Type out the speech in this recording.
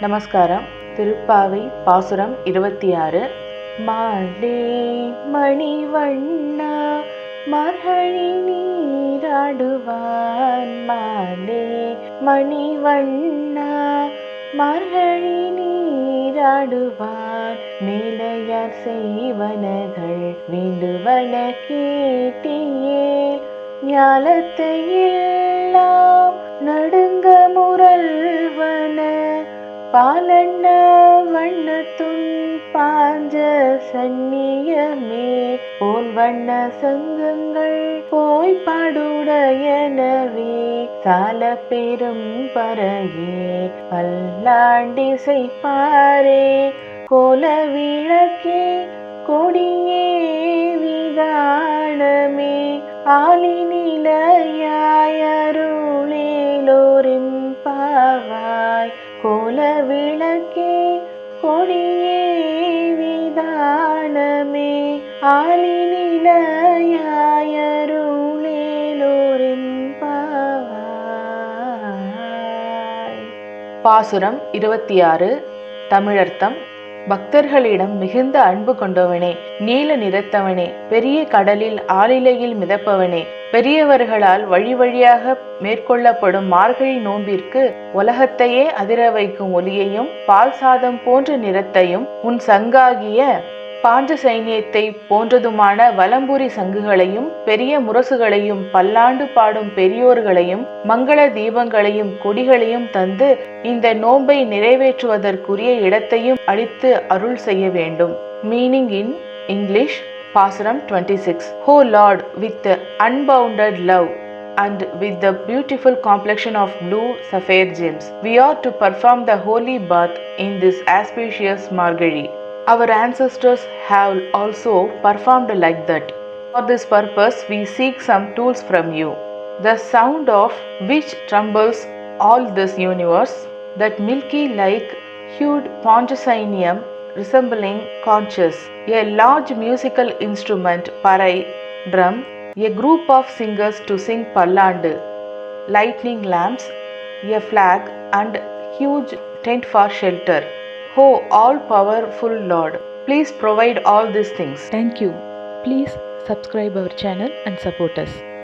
நமஸ்காரம். திருப்பாவை பாசுரம் இருபத்தி ஆறு மாலே மணிவண்ணா மர்ஹழி நீராடுவான். மாலே மணிவண்ணா மர்ஹழி நீராடுவான். மேலையார் செய்வனகள் வேண்டுவன கேட்டியே ஞாலத்தை எல்லாம் நடுங்க முரல் பாலண்ண வண்ணத்தும் பாஞ்ச சன்னியமே போல் வண்ண சங்கங்கள் போய் பாடுடையனவே சால பெரும் பறையே பல்லாண்டிசை பாரே கோல விளக்கே கோல விளக்கே கொடியே விதானமே. ஆலி நிலையாயருளேலோரிம் பாசுரம் இருபத்தி ஆறு தமிழர்த்தம் பக்தர்களிடம் மிகுந்த அன்பு கொண்டவனே நீல நிறத்தவனே பெரிய கடலில் ஆளிலையில் மிதப்பவனே பெரியவர்களால் வழி வழியாக மேற்கொள்ளப்படும் மார்கழி நோன்பிற்கு உலகத்தையே அதிர வைக்கும் ஒலியையும் பால் சாதம் போன்ற நிறத்தையும் உன் சங்காகிய பாஞ்ச சைனியத்தை போன்றதுமான வலம்புரி சங்குகளையும் பெரிய முரசுகளையும் பல்லாண்டு பாடும் பெரியோர்களையும் மங்கள தீபங்களையும் கொடிகளையும் தந்து இந்த நோன்பை நிறைவேற்றுவதற்குரிய இடத்தையும் அளித்து அருள் செய்ய வேண்டும் meaning in English pasuram twenty six O lord with unbounded love and with the beautiful complexion of blue sapphire gems. We are to perform the holy bath in this auspicious Margari. Our ancestors have also performed like that. For this purpose, we seek some tools from you. The sound of which trembles all this universe, that milky like hued ponchosinium resembling conches, a large musical instrument, parai, drum, a group of singers to sing pallandu, lightning lamps, a flag, and huge tent for shelter. Oh, all powerful Lord, please provide all these things. Thank you. Please subscribe our channel and support us.